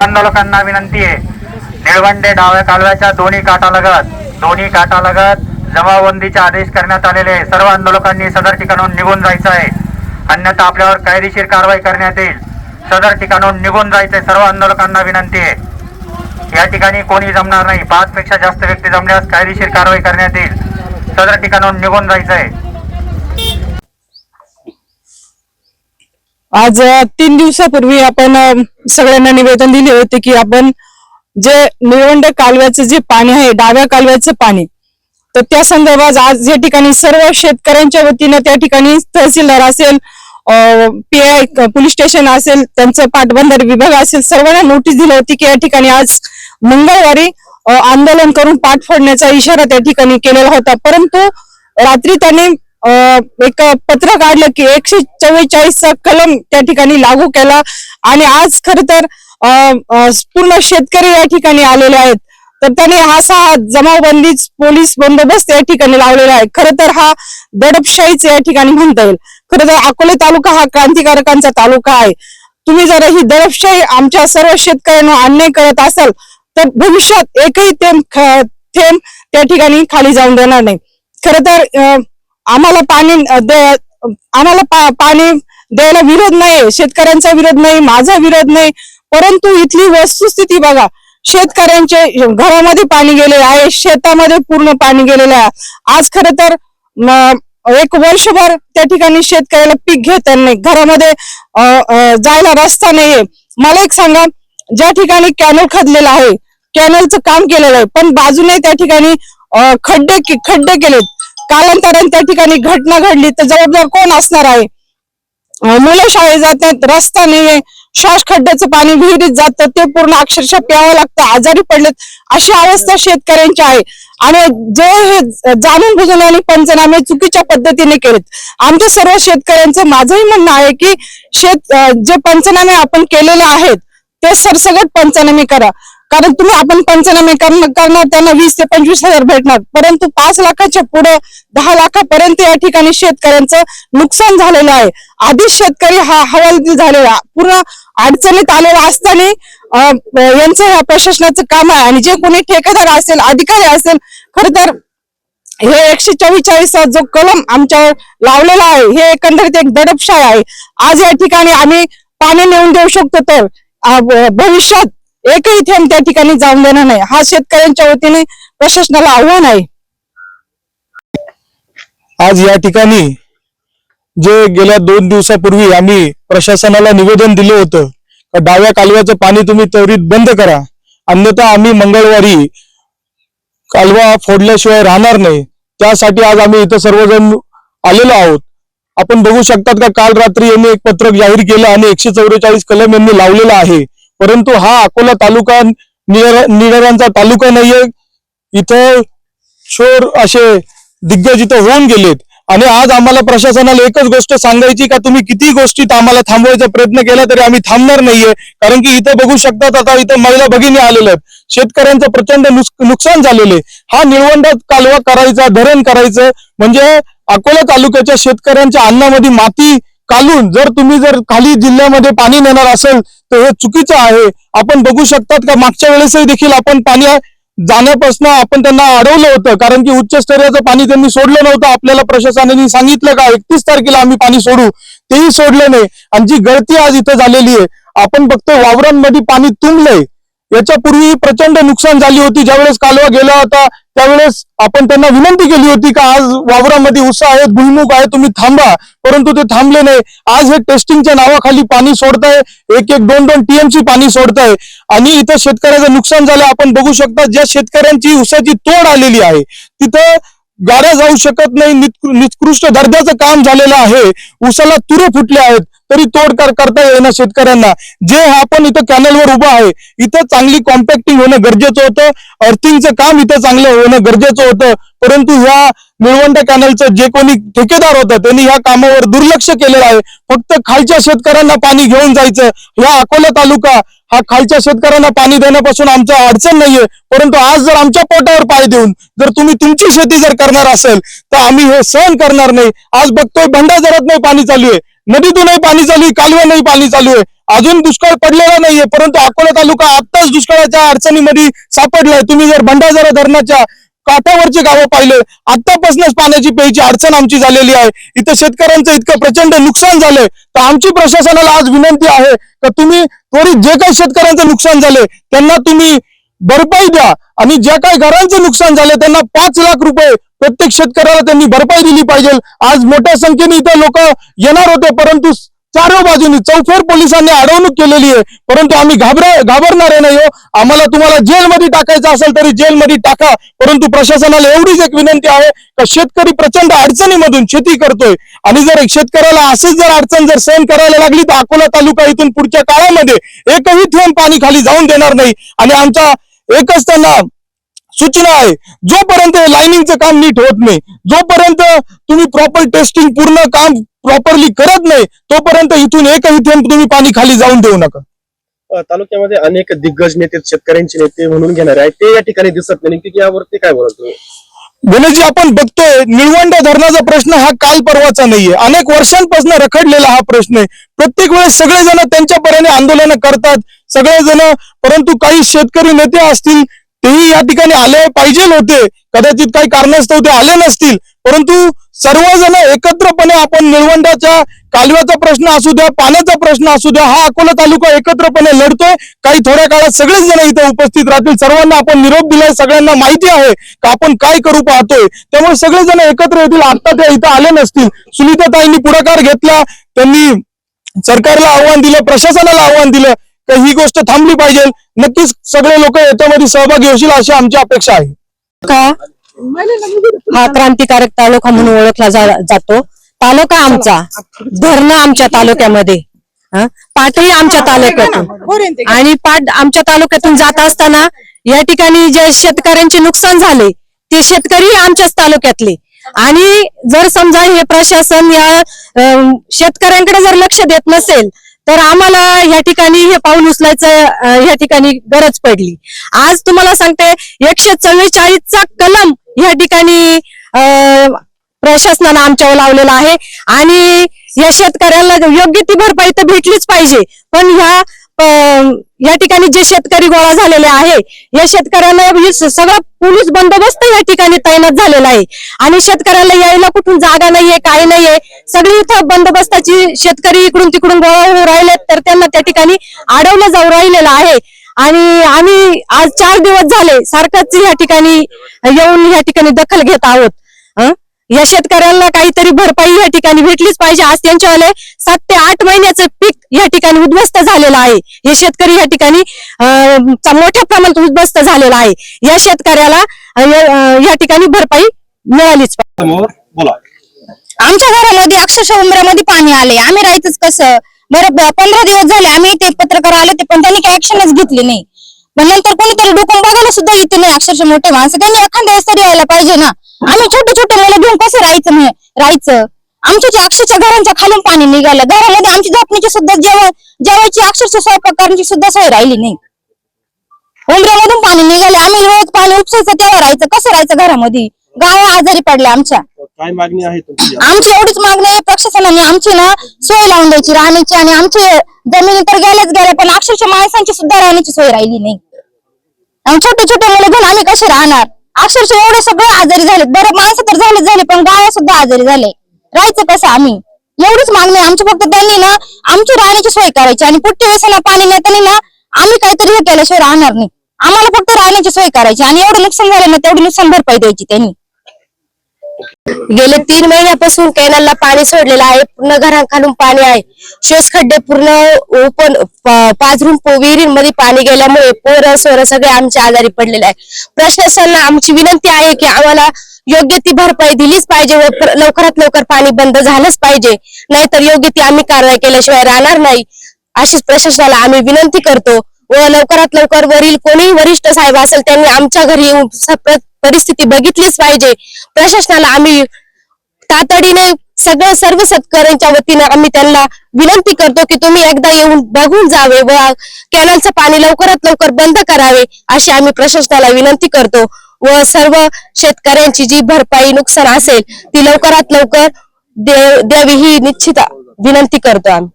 आंदोलकांना विनंती आहे. निळवंडे डाव्या कालव्याच्या दोन्ही काटालगत दोन्ही काटालगत जमावबंदीचे आदेश करण्यात आलेले आहे. सर्व आंदोलकांनी सदर ठिकाणून निघून जायचं आहे. अन्यथा आपल्यावर कायदेशीर कारवाई करण्यात येईल. सदर ठिकाणून निघून जायचंय सर्व आंदोलकांना विनंती आहे. या ठिकाणी कोणी जमणार नाही. पाच पेक्षा जास्त व्यक्ती जमल्यास कायदेशीर कारवाई करण्यात येईल. सदर ठिकाणून निघून जायचंय आज तीन दिवसापूर्वी आपण सगळ्यांना निवेदन दिले होते की आपण जे निळवंड कालव्याचं जे पाणी आहे डाव्या कालव्याचं पाणी तर त्या संदर्भात आज या ठिकाणी सर्व शेतकऱ्यांच्या वतीनं त्या ठिकाणी तहसीलदार असेल पी आय पोलीस स्टेशन असेल त्यांचं पाटबंधारे विभाग असेल सर्वांना नोटीस दिली होती की या ठिकाणी आज मंगळवारी आंदोलन करून पाठ फोडण्याचा इशारा त्या ठिकाणी केलेला होता. परंतु रात्री त्यांनी एक पत्र काढलं की एकशे चव्वेचाळीसचा कलम त्या ठिकाणी लागू केला. आणि आज खर तर अ, पूर्ण शेतकरी या ठिकाणी आलेले आहेत. तर त्याने हा सहा जमावबंदी पोलीस बंदोबस्त या ठिकाणी लावलेला आहे. खर तर हा दडपशाहीच या ठिकाणी म्हणता येईल. खरं तर अकोले तालुका हा क्रांतिकारकांचा तालुका आहे. तुम्ही जर ही दडपशाही आमच्या सर्व शेतकऱ्यांना अन्याय करत असाल तर भविष्यात एकही थेंब थेंब त्या ठिकाणी खाली जाऊन देणार नाही. खर तर आम्हाला पाणी आम्हाला पा- पाणी द्यायला विरोध नाही शेतकऱ्यांचा विरोध नाही माझा विरोध नाही. परंतु इथली वस्तुस्थिती बघा. शेतकऱ्यांचे घरामध्ये पाणी गेले आहे शेतामध्ये पूर्ण पाणी गेलेलं आहे. आज खर तर एक वर्षभर त्या ठिकाणी शेतकऱ्याला पीक घेता नाही. घरामध्ये जायला रस्ता नाहीये. मला एक सांगा ज्या ठिकाणी कॅनल खदलेला आहे कॅनलचं काम केलेलं आहे पण बाजूने त्या ठिकाणी खड्डे खड्डे केलेत. कालांतराने त्या ठिकाणी घटना घडली तर जबाबदार कोण असणार आहे? मुलं शाळेत जातात रस्ता नाहीये श्वास खड्ड्याचं पाणी विहिरीत जातं ते पूर्ण अक्षरशः प्यावं लागतं आजारी पडलेत अशी अवस्था शेतकऱ्यांची आहे. आणि जे हे जाणून बुजून आणि पंचनामे चुकीच्या पद्धतीने केलेत. आमच्या सर्व शेतकऱ्यांचं माझंही म्हणणं आहे की शेत जे पंचनामे आपण केलेले आहेत ते सरसगट पंचनामे करा. कारण तुम्ही आपण पंचनामे करणार त्यांना वीस ते पंचवीस हजार भेटणार. परंतु पाच लाखाच्या पुढे दहा लाखापर्यंत या ठिकाणी शेतकऱ्यांचं नुकसान झालेलं आहे. आधीच शेतकरी हा हवालदिल झालेला पूर्ण अडचणीत आलेला असताना यांचं ह्या प्रशासनाचं काम आहे. आणि जे कोणी ठेकेदार असेल अधिकारी असेल खर तर हे एकशे चव्वेचाळीस जो कलम आमच्यावर लावलेला आहे हे एकंदरीत एक दडपशाय आहे. आज या ठिकाणी आम्ही पाणी नेऊन देऊ शकतो तर भविष्यात एकही थेंब त्या ठिकाणी जाऊन देणार नाही. हा शेतकऱ्यांच्या वतीने प्रशासनाला आव्हान आहे. आज या ठिकाणी जे गेल्या दोन दिवसापूर्वी आम्ही प्रशासनाला निवेदन दिलं होतं डाव्या कालव्याचं पाणी तुम्ही त्वरित बंद करा. अन्यथा आम्ही मंगळवारी कालवा फोडल्याशिवाय राहणार नाही. त्यासाठी आज आम्ही इथं सर्वजण आलेलो आहोत. आपण बघू शकतात का काल रात्री यांनी एक पत्रक जाहीर केलं आणि एकशे चौवेचाळीस कलम यांनी लावलेलं आहे. परंतु हा अकोला तालुका निळा- तालुका नाहीये. इथं शोर असे दिग्गज इथं होऊन गेलेत. आणि आज आम्हाला प्रशासनाला एकच गोष्ट सांगायची का तुम्ही किती गोष्टीत आम्हाला थांबवायचा प्रयत्न केला तरी आम्ही थांबणार नाहीये. कारण की इथं बघू शकतात आता इथं महिला भगिनी आलेल्या आहेत. शेतकऱ्यांचं प्रचंड नुकसान झालेले हा निळवंडा कालवा करायचा धरण करायचं. म्हणजे अकोला तालुक्याच्या शेतकऱ्यांच्या अन्नामध्ये माती कालून जर तुम्ही जर खाली जिल्ह्यामध्ये पाणी नेणार असेल तर हे चुकीचं आहे. आपण बघू शकतात का मागच्या वेळेसही देखील आपण पाणी जाण्यापासून आपण त्यांना अडवलं होतं कारण की उच्चस्तरीयचं पाणी त्यांनी सोडलं नव्हतं. आपल्याला प्रशासनाने सांगितलं का एकतीस तारखेला आम्ही पाणी सोडू. तेही सोडलं नाही. आणि जी गळती आज इथं झालेली आहे आपण फक्त वावरांमध्ये पाणी तुंबलंय. याच्यापूर्वी प्रचंड नुकसान झाली होती. ज्यावेळेस कालवा गेला होता त्यावेळेस आपण त्यांना विनंती केली होती का आज वावरामध्ये उसा आहेत भुईमुग आहे तुम्ही थांबा. परंतु ते थांबले नाही. आज हे टेस्टिंगच्या नावाखाली पाणी सोडताय. एक एक दोन दोन टीएमसी पाणी सोडताय. आणि इथं शेतकऱ्याचं नुकसान झालं. आपण बघू शकता ज्या शेतकऱ्यांची उसाची तोड आलेली आहे तिथं गाड्या जाऊ शकत नाही. निकृष्ट दर्जाचं काम झालेलं आहे. उसाला तुरे फुटले आहेत. तरी तोड कर करता येईना शेतकऱ्यांना. जे आपण इथं कॅनलवर उभं आहे इथं चांगली कॉम्पॅक्टिंग होणं गरजेचं होतं. अर्थिंगचं काम इथं चांगलं होणं गरजेचं होतं. परंतु ह्या निळवंडा कॅनलचं जे कोणी ठेकेदार होतं त्यांनी ह्या कामावर दुर्लक्ष केलेलं आहे. फक्त खालच्या शेतकऱ्यांना पाणी घेऊन जायचं. ह्या अकोला तालुका हा खालच्या शेतकऱ्यांना पाणी देण्यापासून आमचा अडचण नाहीये. परंतु आज जर आमच्या पोटावर पाय देऊन जर तुम्ही तुमची शेती जर करणार असेल तर आम्ही हे सहन करणार नाही. आज बघतोय भंडारदरात नाही पाणी चालू आहे. नदीतूनही पाणी चालू आहे कालव्यानंही पाणी चालू आहे. अजून दुष्काळ पडलेला नाहीये परंतु अकोला तालुका आत्ताच दुष्काळाच्या अडचणीमध्ये सापडलाय. तुम्ही जर भंडारदरा धरणाच्या काठावरची गावं पाहिले आतापासूनच पाण्याची प्यायची अडचण आमची झालेली आहे. इथं शेतकऱ्यांचं इतकं प्रचंड नुकसान झालंय. तर आमची प्रशासनाला आज विनंती आहे का तुम्ही त्वरित जे काही शेतकऱ्यांचं नुकसान झालंय त्यांना तुम्ही भरपाई द्या. आणि ज्या काही घरांचं नुकसान झालं त्यांना पाच लाख रुपये प्रत्येक शेतकऱ्याला त्यांनी भरपाई दिली पाहिजे. आज मोठ्या संख्येने इथे लोक येणार होते परंतु चारो बाजूनी चौफेर पोलिसांनी अडवणूक केलेली आहे. परंतु आम्ही घाबरा घाबरणारे नाही हो. आम्हाला तुम्हाला जेलमध्ये टाकायचं असेल तरी जेलमध्ये टाका. परंतु प्रशासनाला एवढीच एक विनंती आहे का शेतकरी प्रचंड अडचणीमधून शेती करतोय. आणि जर शेतकऱ्याला असंच जर अडचण जर सहन करायला लागली तर अकोला तालुका इथून पुढच्या काळामध्ये एकही थेंब पाणी खाली जाऊन देणार नाही. आणि आमचा एकच त्यांना सूचना आहे. जोपर्यंत लाईनिंगचं काम नीट होत नाही जोपर्यंत तुम्ही प्रॉपर टेस्टिंग पूर्ण काम प्रॉपरली करत नाही तोपर्यंत इथून एकही थेंब तुम्ही पाणी खाली जाऊन देऊ नका. तालुक्यामध्ये अनेक दिग्गज नेते शेतकऱ्यांचे नेते म्हणून घेणारे आहेत. ते या ठिकाणी दिसत नाही. की यावरती काय बोलतो तुम्ही गणेशजी आपण बघतोय निळवंड धरणाचा प्रश्न हा काल परवाचा नाहीये. अनेक वर्षांपासून रखडलेला हा प्रश्न आहे. प्रत्येक वेळेस सगळेजण त्यांच्या पराने आंदोलन करतात. सगळेजण परंतु काही शेतकरी नेते असतील तेही या ठिकाणी आले पाहिजे होते. कदाचित काही कारणास्तव ते आले नसतील. परंतु सर्वजण एकत्रपणे आपण निळवंडाच्या कालव्याचा प्रश्न असू द्या पाण्याचा प्रश्न असू द्या हा अकोला तालुका एकत्रपणे लढतोय. काही थोड्या काळात सगळेच जण इथे उपस्थित राहतील. सर्वांना आपण निरोप दिलाय सगळ्यांना माहिती आहे का आपण काय करू पाहतोय. त्यामुळे सगळेजण एकत्र येतील आता ते इथं आले नसतील. सुनीताताईंनी पुढाकार घेतला त्यांनी सरकारला आव्हान दिलं प्रशासनाला आव्हान दिलं तर ही गोष्ट थांबली पाहिजे. नक्कीच सगळे लोक याच्यामध्ये सहभागी होतील अशी आमची अपेक्षा आहे. का? हा क्रांतिकारक तालुका म्हणून ओळखला जातो. तालुका आमचा. धरणं आमच्या तालुक्यामध्ये? पाटही आमच्या तालुक्यातून. आणि पाट आमच्या तालुक्यातून जात असताना या ठिकाणी जे शेतकऱ्यांचे नुकसान झाले ते शेतकरी आमच्याच तालुक्यातले. आणि जर समजा हे प्रशासन या शेतकऱ्यांकडे जर लक्ष देत नसेल तर आम्हाला या ठिकाणी हे पाऊल उचलायचं या ठिकाणी गरज पडली. आज तुम्हाला सांगते एकशे चव्वेचाळीसचा कलम या ठिकाणी प्रशासनानं आमच्यावर लावलेला आहे. आणि या शेतकऱ्याला योग्य ती भरपाई तर भेटलीच पाहिजे. पण ह्या या ठिकाणी जे शेतकरी गोळा झालेले आहे या शेतकऱ्यांना हे सगळा पोलीस बंदोबस्त या ठिकाणी तैनात झालेला आहे. आणि शेतकऱ्याला यायला कुठून जागा नाहीये काही नाहीये. सगळी इथं बंदोबस्ताची शेतकरी इकडून तिकडून गोळा होऊन राहिलेत तर त्यांना त्या ठिकाणी अडवलं जाऊ राहिलेलं आहे. आणि आम्ही आज चार दिवस झाले सारखंच या ठिकाणी येऊन या ठिकाणी दखल घेत आहोत. या शेतकऱ्यांना काहीतरी भरपाई या ठिकाणी भेटलीच पाहिजे. आज त्यांच्यावाले सात ते आठ महिन्याचं पीक या ठिकाणी उद्ध्वस्त झालेलं आहे. हे शेतकरी या ठिकाणी मोठ्या प्रमाणात उद्ध्वस्त झालेला आहे. या शेतकऱ्याला या ठिकाणी भरपाई मिळालीच पाहिजे. समोर बोला. आमच्या घरामध्ये अक्षरशः उमऱ्यामध्ये पाणी आले. आम्ही राहायचंच कसं? बरं पंधरा दिवस झाले आम्ही ते पत्रकार आले ते पण त्यांनी काही ऍक्शनच घेतली नाही. पण नंतर कोणीतरी डोकून बघायला सुद्धा येते नाही अक्षरशः मोठे माणसं. त्यांनी एखाद्या वेळेस तरी यायला पाहिजे ना. आम्ही छोटे छोटे मुलं घेऊन कसं राहायचं राहायचं? आमच्या अक्षरशः घरांच्या खालून पाणी निघालं घरामध्ये आमची झोपण्याची सुद्धा जेवण जेवायची अक्षरशः स्वयंपाक करण्याची सुद्धा सोय राहिली नाही. उमऱ्यामधून पाणी निघाले आम्ही रोज पाणी उपसायचं तेव्हा राहायचं कसं राहायचं घरामध्ये? गाव आजारी पडल्या आमच्या. काय मागणी आहे तुमची? आमची एवढीच मागणी आहे प्रशासनाने आमची ना सोय लावून द्यायची राहण्याची आणि आमची जमिनी तर गेल्याच गेल्या पण अक्षरशः माणसांची सुद्धा राहण्याची सोय राहिली नाही. आणि छोटे छोटे मुलं घेऊन आम्ही कसे राहणार? अक्षरशः एवढे सगळे आजारी झाले बरं माणसं तर झालेच झाले पण गाया सुद्धा आजारी झाले. राहायचं कसं आम्ही? एवढीच मागणी आमची फक्त त्यांनी ना आमची राहण्याची सोय करायची आणि पुट्टी वेळेस पाणी नेताना ना आम्ही काहीतरी हे केल्याशिवाय राहणार नाही. आम्हाला फक्त राहण्याची सोय करायची आणि एवढं नुकसान झालं ना तेवढी नुकसान भरपाई द्यायची त्यांनी. गेले तीन महिन्यापासून कॅनलला पाणी सोडलेलं आहे. पूर्ण घराखालून पाणी आहे. शोष खड्डे पूर्ण ओपन प- विहिरींमध्ये पाणी गेल्यामुळे पोरं सोरं सगळे आमच्या आजारी पडलेले आहे प्रशासनाला आमची विनंती आहे की आम्हाला योग्य ती भरपाई दिलीच पाहिजे व लवकरात लवकर पाणी बंद झालंच पाहिजे. नाहीतर योग्य ती आम्ही कारवाई केल्याशिवाय राहणार नाही. अशीच प्रशासनाला आम्ही विनंती करतो व लवकरात लवकर वरील कोणीही वरिष्ठ साहेब असेल त्यांनी आमच्या घरी येऊन परिस्थिती बघितलीच पाहिजे. प्रशासनाला आम्ही तातडीने सगळं सर्व शेतकऱ्यांच्या वतीने आम्ही त्यांना विनंती करतो की तुम्ही एकदा येऊन बघून जावे व कॅनलचं पाणी लवकरात लवकर बंद करावे अशी आम्ही प्रशासनाला विनंती करतो. व सर्व शेतकऱ्यांची जी भरपाई नुकसान असेल ती लवकरात लवकर दे- द्यावी ही निश्चित विनंती करतो आम्ही.